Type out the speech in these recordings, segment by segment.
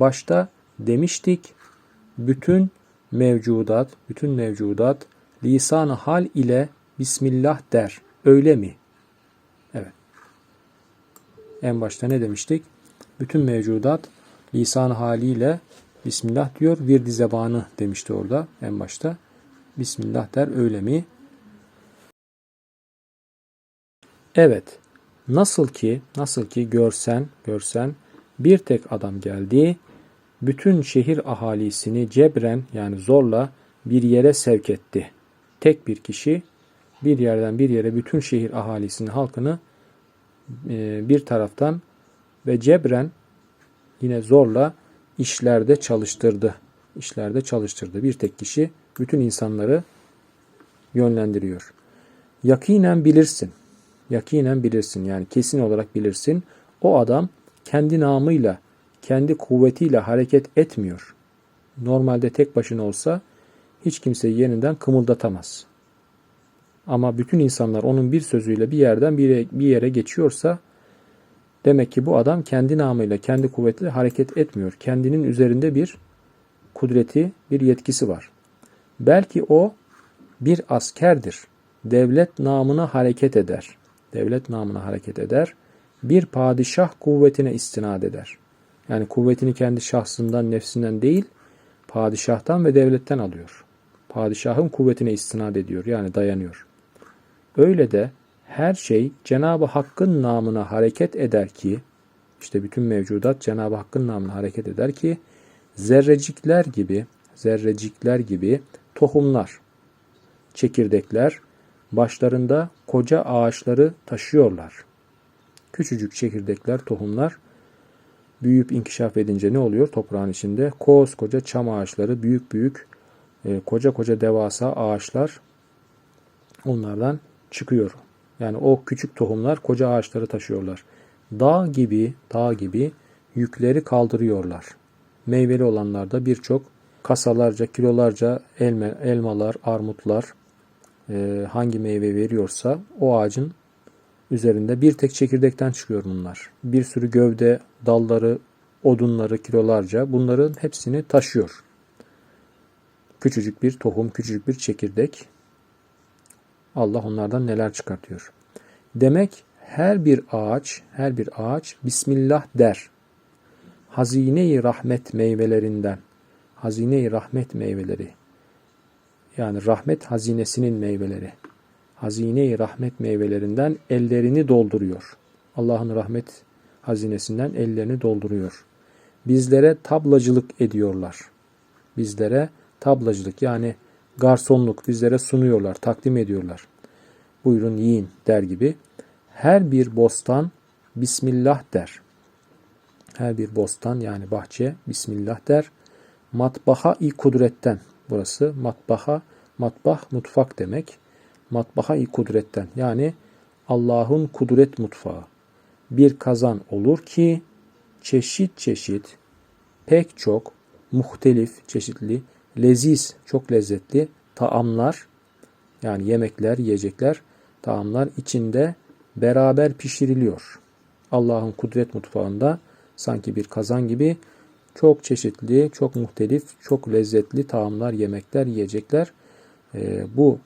Başta demiştik bütün mevcudat, bütün mevcudat lisan hal ile Bismillah der. Öyle mi? Evet. En başta ne demiştik? Bütün mevcudat lisan haliyle Bismillah diyor. Virdi zebanı demişti orada en başta. Bismillah der öyle mi? Evet. Nasıl ki nasıl ki görsen görsen bir tek adam geldi bütün şehir ahalisini cebren yani zorla bir yere sevk etti. Tek bir kişi bir yerden bir yere bütün şehir ahalisini halkını e, bir taraftan ve cebren yine zorla işlerde çalıştırdı. İşlerde çalıştırdı. Bir tek kişi bütün insanları yönlendiriyor. Yakinen bilirsin. Yakinen bilirsin. Yani kesin olarak bilirsin. O adam kendi namıyla, kendi kuvvetiyle hareket etmiyor. Normalde tek başına olsa hiç kimseyi yerinden kımıldatamaz. Ama bütün insanlar onun bir sözüyle bir yerden bir yere, bir yere geçiyorsa demek ki bu adam kendi namıyla, kendi kuvvetiyle hareket etmiyor. Kendinin üzerinde bir kudreti, bir yetkisi var. Belki o bir askerdir. Devlet namına hareket eder. Devlet namına hareket eder. Bir padişah kuvvetine istinad eder. Yani kuvvetini kendi şahsından, nefsinden değil, padişahtan ve devletten alıyor. Padişahın kuvvetine istinad ediyor. Yani dayanıyor. Öyle de her şey Cenab-ı Hakk'ın namına hareket eder ki, işte bütün mevcudat Cenab-ı Hakk'ın namına hareket eder ki, zerrecikler gibi, zerrecikler gibi tohumlar, çekirdekler başlarında koca ağaçları taşıyorlar. Küçücük çekirdekler, tohumlar büyüyüp inkişaf edince ne oluyor toprağın içinde? Koskoca çam ağaçları, büyük büyük, e, koca koca devasa ağaçlar onlardan çıkıyor. Yani o küçük tohumlar koca ağaçları taşıyorlar. Dağ gibi, dağ gibi yükleri kaldırıyorlar. Meyveli olanlarda birçok kasalarca, kilolarca elma, elmalar, armutlar e, hangi meyve veriyorsa o ağacın üzerinde bir tek çekirdekten çıkıyor bunlar. Bir sürü gövde, dalları, odunları kilolarca bunların hepsini taşıyor. Küçücük bir tohum, küçücük bir çekirdek. Allah onlardan neler çıkartıyor. Demek her bir ağaç, her bir ağaç Bismillah der. Hazine-i rahmet meyvelerinden, hazine-i rahmet meyveleri, yani rahmet hazinesinin meyveleri, hazine-i rahmet meyvelerinden ellerini dolduruyor. Allah'ın rahmet hazinesinden ellerini dolduruyor. Bizlere tablacılık ediyorlar. Bizlere tablacılık yani garsonluk bizlere sunuyorlar, takdim ediyorlar. Buyurun yiyin der gibi. Her bir bostan Bismillah der. Her bir bostan yani bahçe Bismillah der. Matbaha-i kudretten. Burası matbaha, matbah mutfak demek. Matbaha-i kudretten yani Allah'ın kudret mutfağı. Bir kazan olur ki çeşit çeşit, pek çok, muhtelif, çeşitli, leziz, çok lezzetli taamlar yani yemekler, yiyecekler, taamlar içinde beraber pişiriliyor. Allah'ın kudret mutfağında sanki bir kazan gibi çok çeşitli, çok muhtelif, çok lezzetli taamlar, yemekler, yiyecekler e, bu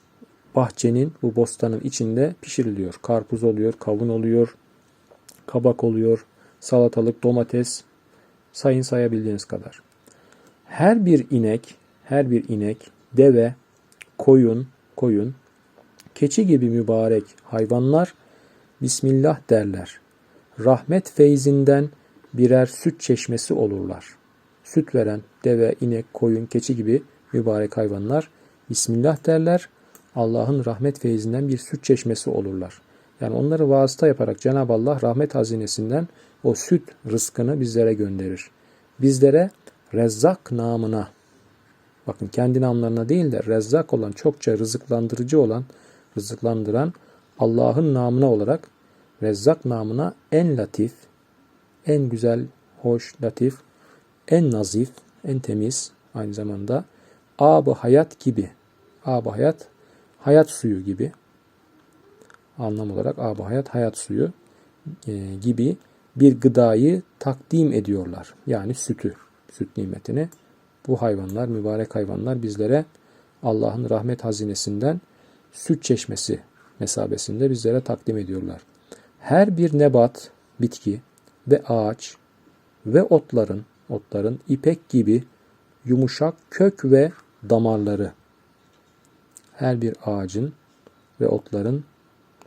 bahçenin, bu bostanın içinde pişiriliyor. Karpuz oluyor, kavun oluyor, kabak oluyor, salatalık, domates, sayın sayabildiğiniz kadar. Her bir inek, her bir inek, deve, koyun, koyun, keçi gibi mübarek hayvanlar Bismillah derler. Rahmet feyzinden birer süt çeşmesi olurlar. Süt veren deve, inek, koyun, keçi gibi mübarek hayvanlar Bismillah derler. Allah'ın rahmet feyzinden bir süt çeşmesi olurlar. Yani onları vasıta yaparak Cenab-ı Allah rahmet hazinesinden o süt rızkını bizlere gönderir. Bizlere Rezzak namına, bakın kendi namlarına değil de Rezzak olan, çokça rızıklandırıcı olan, rızıklandıran Allah'ın namına olarak Rezzak namına en latif, en güzel, hoş, latif, en nazif, en temiz aynı zamanda ab hayat gibi, ab hayat, hayat suyu gibi anlam olarak ab hayat, hayat suyu e, gibi bir gıdayı takdim ediyorlar. Yani sütü. süt nimetini. Bu hayvanlar, mübarek hayvanlar bizlere Allah'ın rahmet hazinesinden süt çeşmesi mesabesinde bizlere takdim ediyorlar. Her bir nebat, bitki ve ağaç ve otların, otların ipek gibi yumuşak kök ve damarları. Her bir ağacın ve otların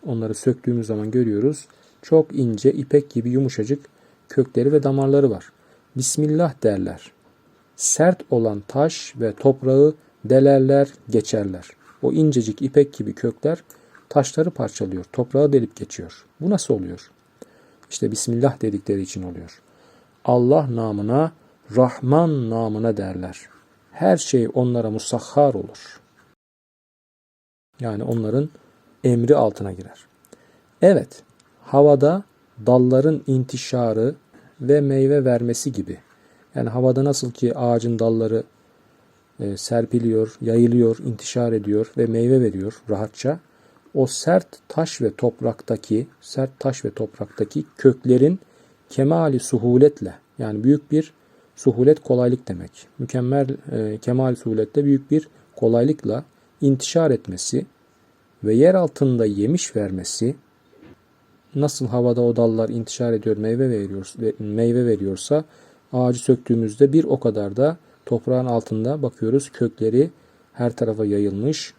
onları söktüğümüz zaman görüyoruz. Çok ince ipek gibi yumuşacık kökleri ve damarları var. Bismillah derler. Sert olan taş ve toprağı delerler, geçerler. O incecik ipek gibi kökler taşları parçalıyor, toprağı delip geçiyor. Bu nasıl oluyor? İşte Bismillah dedikleri için oluyor. Allah namına, Rahman namına derler. Her şey onlara musahhar olur. Yani onların emri altına girer. Evet, havada dalların intişarı ve meyve vermesi gibi. Yani havada nasıl ki ağacın dalları e, serpiliyor, yayılıyor, intişar ediyor ve meyve veriyor rahatça. O sert taş ve topraktaki, sert taş ve topraktaki köklerin kemali suhuletle yani büyük bir suhulet kolaylık demek. Mükemmel e, kemal suhulette büyük bir kolaylıkla intişar etmesi ve yer altında yemiş vermesi nasıl havada o dallar intişar ediyor, meyve veriyor, meyve veriyorsa ağacı söktüğümüzde bir o kadar da toprağın altında bakıyoruz kökleri her tarafa yayılmış.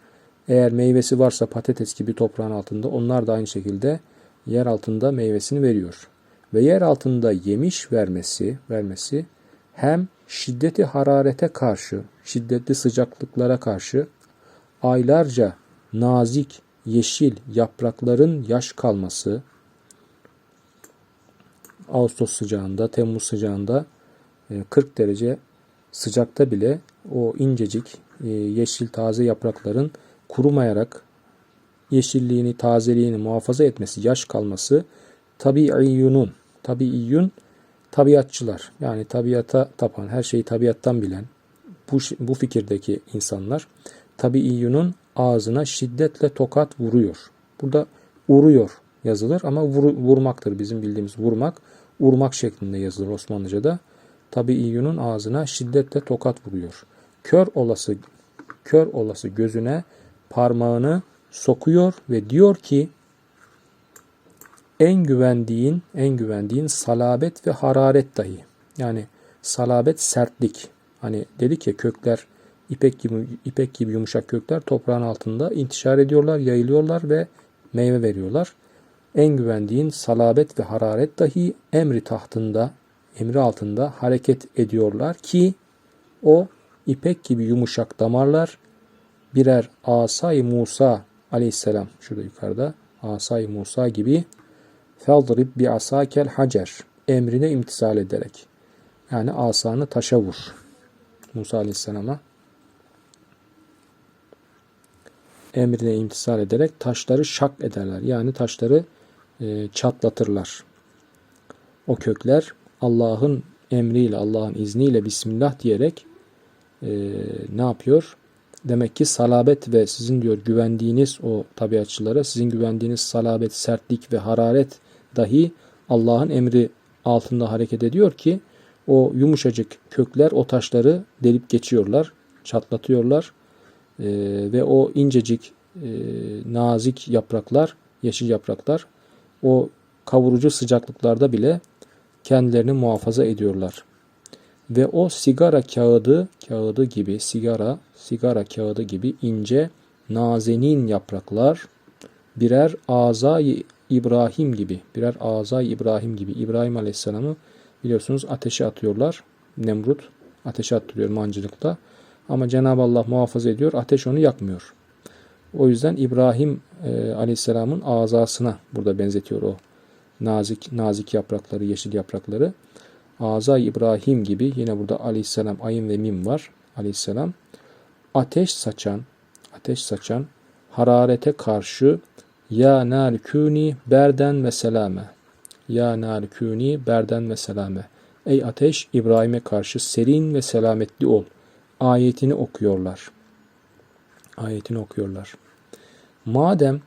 Eğer meyvesi varsa patates gibi toprağın altında onlar da aynı şekilde yer altında meyvesini veriyor. Ve yer altında yemiş vermesi, vermesi hem şiddeti hararete karşı, şiddetli sıcaklıklara karşı aylarca nazik yeşil yaprakların yaş kalması, Ağustos sıcağında, Temmuz sıcağında 40 e, derece sıcakta bile o incecik e, yeşil taze yaprakların kurumayarak yeşilliğini, tazeliğini muhafaza etmesi, yaş kalması tabiiyyunun, tabiiyyun tabiatçılar. Yani tabiata tapan, her şeyi tabiattan bilen bu, bu fikirdeki insanlar tabiiyyunun ağzına şiddetle tokat vuruyor. Burada uruyor yazılır ama vur, vurmaktır bizim bildiğimiz vurmak. Urmak şeklinde yazılır Osmanlıca'da. Tabiiyyunun ağzına şiddetle tokat vuruyor. Kör olası kör olası gözüne parmağını sokuyor ve diyor ki en güvendiğin en güvendiğin salabet ve hararet dahi. Yani salabet sertlik. Hani dedik ya kökler ipek gibi ipek gibi yumuşak kökler toprağın altında intişar ediyorlar, yayılıyorlar ve meyve veriyorlar. En güvendiğin salabet ve hararet dahi emri tahtında, emri altında hareket ediyorlar ki o ipek gibi yumuşak damarlar birer asay Musa aleyhisselam şurada yukarıda asay Musa gibi feldrib bi asakel hacer emrine imtisal ederek yani asanı taşa vur Musa aleyhisselama emrine imtisal ederek taşları şak ederler. Yani taşları e, çatlatırlar. O kökler Allah'ın emriyle, Allah'ın izniyle Bismillah diyerek e, ne yapıyor? Demek ki salabet ve sizin diyor güvendiğiniz o tabiatçılara sizin güvendiğiniz salabet, sertlik ve hararet dahi Allah'ın emri altında hareket ediyor ki o yumuşacık kökler o taşları delip geçiyorlar, çatlatıyorlar e, ve o incecik e, nazik yapraklar, yeşil yapraklar o kavurucu sıcaklıklarda bile kendilerini muhafaza ediyorlar. Ve o sigara kağıdı, kağıdı gibi sigara, sigara kağıdı gibi ince nazenin yapraklar birer azay İbrahim gibi, birer azay İbrahim gibi İbrahim Aleyhisselam'ı biliyorsunuz ateşe atıyorlar. Nemrut ateşe attırıyor mancınıkta. Ama Cenab-ı Allah muhafaza ediyor. Ateş onu yakmıyor. O yüzden İbrahim e, Aleyhisselam'ın azasına burada benzetiyor o nazik nazik yaprakları, yeşil yaprakları. Azay İbrahim gibi yine burada Aleyhisselam ayın ve mim var. Aleyhisselam ateş saçan, ateş saçan hararete karşı ya nar kuni berden ve selame. Ya nar kuni berden ve selame. Ey ateş İbrahim'e karşı serin ve selametli ol ayetini okuyorlar. Ayetini okuyorlar. Madem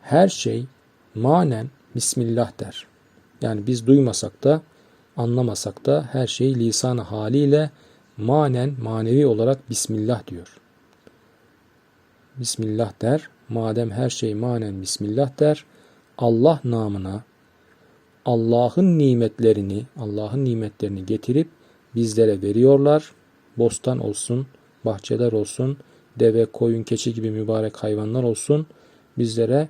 her şey manen Bismillah der. Yani biz duymasak da anlamasak da her şey lisan haliyle manen manevi olarak Bismillah diyor. Bismillah der. Madem her şey manen Bismillah der. Allah namına Allah'ın nimetlerini, Allah'ın nimetlerini getirip bizlere veriyorlar. Bostan olsun, bahçeler olsun, deve, koyun, keçi gibi mübarek hayvanlar olsun. Bizlere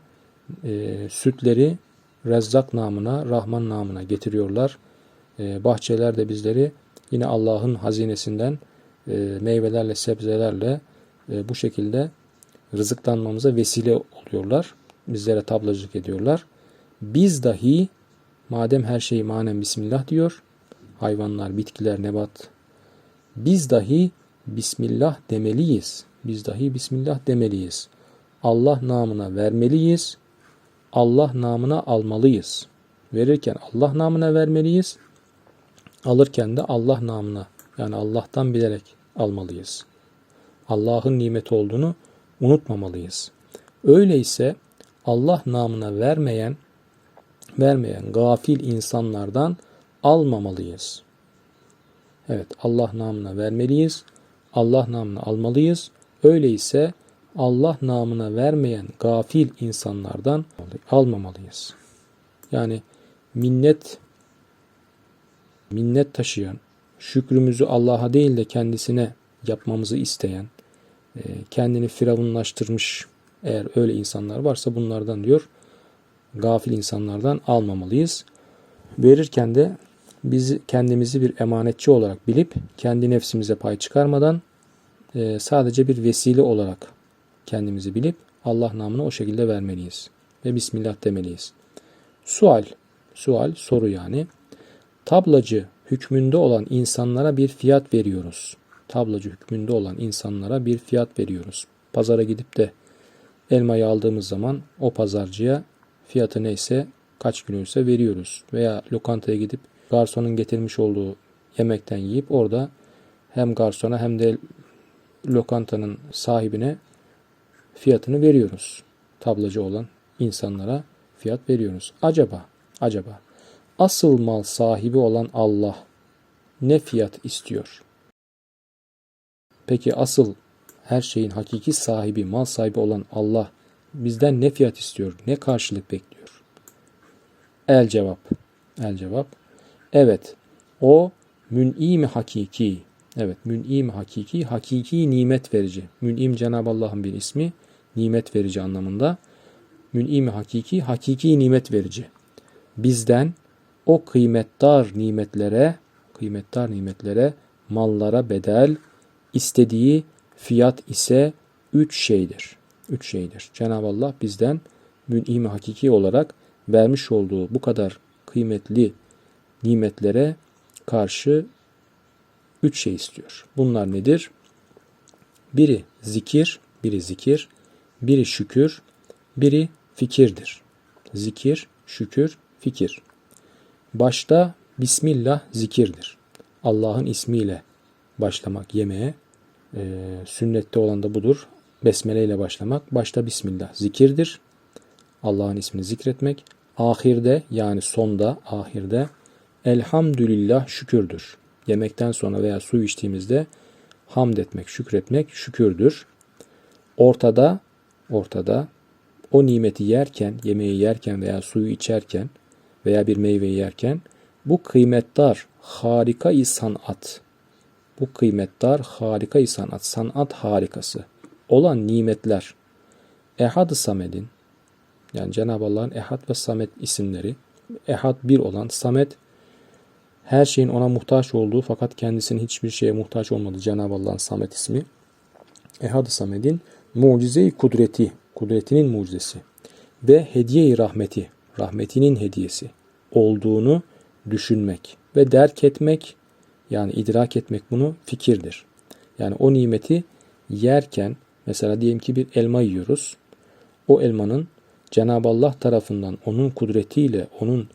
e, sütleri Rezzak namına, Rahman namına getiriyorlar. E, bahçeler de bizleri yine Allah'ın hazinesinden e, meyvelerle, sebzelerle e, bu şekilde rızıklanmamıza vesile oluyorlar. Bizlere tablacılık ediyorlar. Biz dahi madem her şey manen Bismillah diyor, hayvanlar, bitkiler, nebat, biz dahi Bismillah demeliyiz. Biz dahi Bismillah demeliyiz. Allah namına vermeliyiz. Allah namına almalıyız. Verirken Allah namına vermeliyiz. Alırken de Allah namına yani Allah'tan bilerek almalıyız. Allah'ın nimet olduğunu unutmamalıyız. Öyleyse Allah namına vermeyen vermeyen gafil insanlardan almamalıyız. Evet Allah namına vermeliyiz. Allah namına almalıyız. Öyleyse Allah namına vermeyen gafil insanlardan almamalıyız. Yani minnet minnet taşıyan, şükrümüzü Allah'a değil de kendisine yapmamızı isteyen, e, kendini firavunlaştırmış eğer öyle insanlar varsa bunlardan diyor gafil insanlardan almamalıyız. Verirken de biz kendimizi bir emanetçi olarak bilip kendi nefsimize pay çıkarmadan e, sadece bir vesile olarak kendimizi bilip Allah namına o şekilde vermeliyiz. Ve Bismillah demeliyiz. Sual, sual soru yani. Tablacı hükmünde olan insanlara bir fiyat veriyoruz. Tablacı hükmünde olan insanlara bir fiyat veriyoruz. Pazara gidip de elmayı aldığımız zaman o pazarcıya fiyatı neyse kaç kiloysa veriyoruz. Veya lokantaya gidip garsonun getirmiş olduğu yemekten yiyip orada hem garsona hem de lokantanın sahibine fiyatını veriyoruz. Tablacı olan insanlara fiyat veriyoruz. Acaba, acaba asıl mal sahibi olan Allah ne fiyat istiyor? Peki asıl her şeyin hakiki sahibi, mal sahibi olan Allah bizden ne fiyat istiyor, ne karşılık bekliyor? El cevap. El cevap. Evet, o mün'im hakiki. Evet, mün'im hakiki, hakiki nimet verici. Mün'im Cenab-ı Allah'ın bir ismi, nimet verici anlamında. Mün'im hakiki, hakiki nimet verici. Bizden o kıymetdar nimetlere, kıymetdar nimetlere, mallara bedel, istediği fiyat ise üç şeydir. Üç şeydir. Cenab-ı Allah bizden mün'im hakiki olarak vermiş olduğu bu kadar kıymetli nimetlere karşı üç şey istiyor. Bunlar nedir? Biri zikir, biri zikir, biri şükür, biri fikirdir. Zikir, şükür, fikir. Başta Bismillah zikirdir. Allah'ın ismiyle başlamak yemeğe. E, sünnette olan da budur. Besmele ile başlamak. Başta Bismillah zikirdir. Allah'ın ismini zikretmek. Ahirde yani sonda, ahirde elhamdülillah şükürdür. Yemekten sonra veya su içtiğimizde hamd etmek, şükretmek şükürdür. Ortada, ortada o nimeti yerken, yemeği yerken veya suyu içerken veya bir meyveyi yerken bu kıymetdar harika sanat, bu kıymetdar harika sanat, sanat harikası olan nimetler Ehad-ı Samed'in yani Cenab-ı Allah'ın Ehad ve Samet isimleri Ehad bir olan Samet her şeyin ona muhtaç olduğu fakat kendisinin hiçbir şeye muhtaç olmadığı Cenab-ı Allah'ın Samet ismi Ehad-ı Samed'in mucize-i kudreti, kudretinin mucizesi ve hediye-i rahmeti, rahmetinin hediyesi olduğunu düşünmek ve derk etmek yani idrak etmek bunu fikirdir. Yani o nimeti yerken mesela diyelim ki bir elma yiyoruz. O elmanın Cenab-ı Allah tarafından onun kudretiyle, onun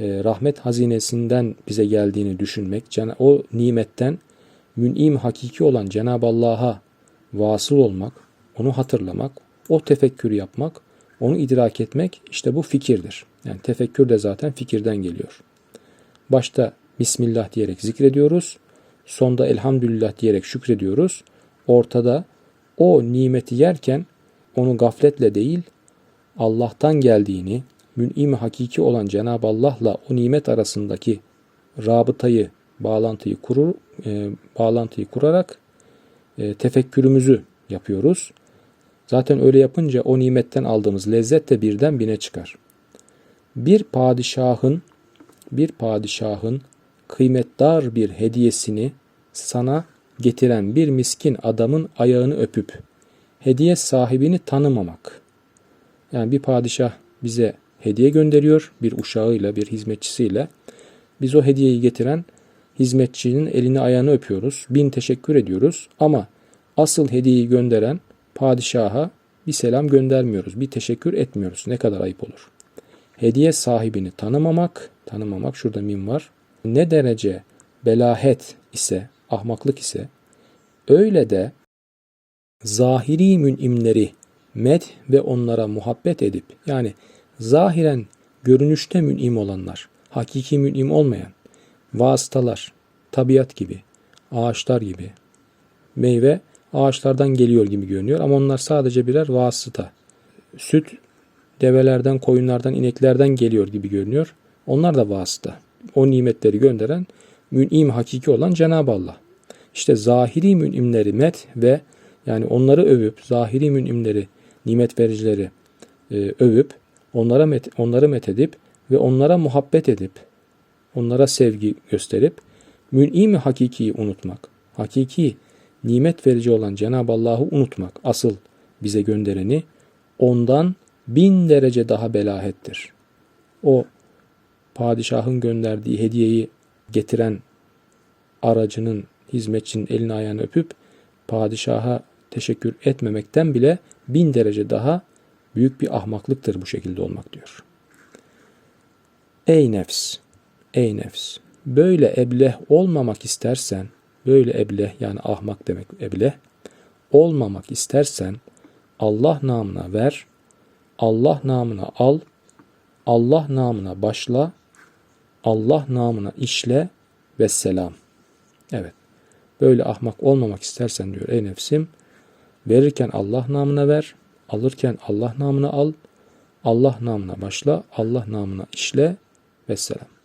rahmet hazinesinden bize geldiğini düşünmek, o nimetten mün'im hakiki olan Cenab-ı Allah'a vasıl olmak, onu hatırlamak, o tefekkür yapmak, onu idrak etmek işte bu fikirdir. Yani tefekkür de zaten fikirden geliyor. Başta Bismillah diyerek zikrediyoruz. Sonda elhamdülillah diyerek şükrediyoruz. Ortada o nimeti yerken onu gafletle değil Allah'tan geldiğini, mün'im hakiki olan Cenab-ı Allah'la o nimet arasındaki rabıtayı, bağlantıyı kurur, e, bağlantıyı kurarak e, tefekkürümüzü yapıyoruz. Zaten öyle yapınca o nimetten aldığımız lezzet de birden bine çıkar. Bir padişahın bir padişahın kıymetdar bir hediyesini sana getiren bir miskin adamın ayağını öpüp hediye sahibini tanımamak. Yani bir padişah bize hediye gönderiyor bir uşağıyla, bir hizmetçisiyle. Biz o hediyeyi getiren hizmetçinin elini ayağını öpüyoruz. Bin teşekkür ediyoruz ama asıl hediyeyi gönderen padişaha bir selam göndermiyoruz. Bir teşekkür etmiyoruz. Ne kadar ayıp olur. Hediye sahibini tanımamak, tanımamak şurada mim var. Ne derece belahet ise, ahmaklık ise öyle de zahiri münimleri med ve onlara muhabbet edip yani zahiren görünüşte münim olanlar, hakiki münim olmayan vasıtalar, tabiat gibi, ağaçlar gibi, meyve ağaçlardan geliyor gibi görünüyor ama onlar sadece birer vasıta. Süt develerden, koyunlardan, ineklerden geliyor gibi görünüyor. Onlar da vasıta. O nimetleri gönderen mün'im hakiki olan Cenab-ı Allah. İşte zahiri mün'imleri met ve yani onları övüp, zahiri mün'imleri, nimet vericileri e, övüp, onlara met, onları met edip ve onlara muhabbet edip, onlara sevgi gösterip, mün'im hakikiyi unutmak, hakiki nimet verici olan Cenab-ı Allah'ı unutmak, asıl bize göndereni, ondan bin derece daha belahettir. O padişahın gönderdiği hediyeyi getiren aracının, hizmetçinin elini ayağını öpüp padişaha teşekkür etmemekten bile bin derece daha büyük bir ahmaklıktır bu şekilde olmak diyor. Ey nefs, ey nefs, böyle ebleh olmamak istersen, böyle ebleh yani ahmak demek ebleh, olmamak istersen Allah namına ver, Allah namına al, Allah namına başla, Allah namına işle ve selam. Evet. Böyle ahmak olmamak istersen diyor ey nefsim, verirken Allah namına ver, alırken Allah namına al, Allah namına başla, Allah namına işle ve selam.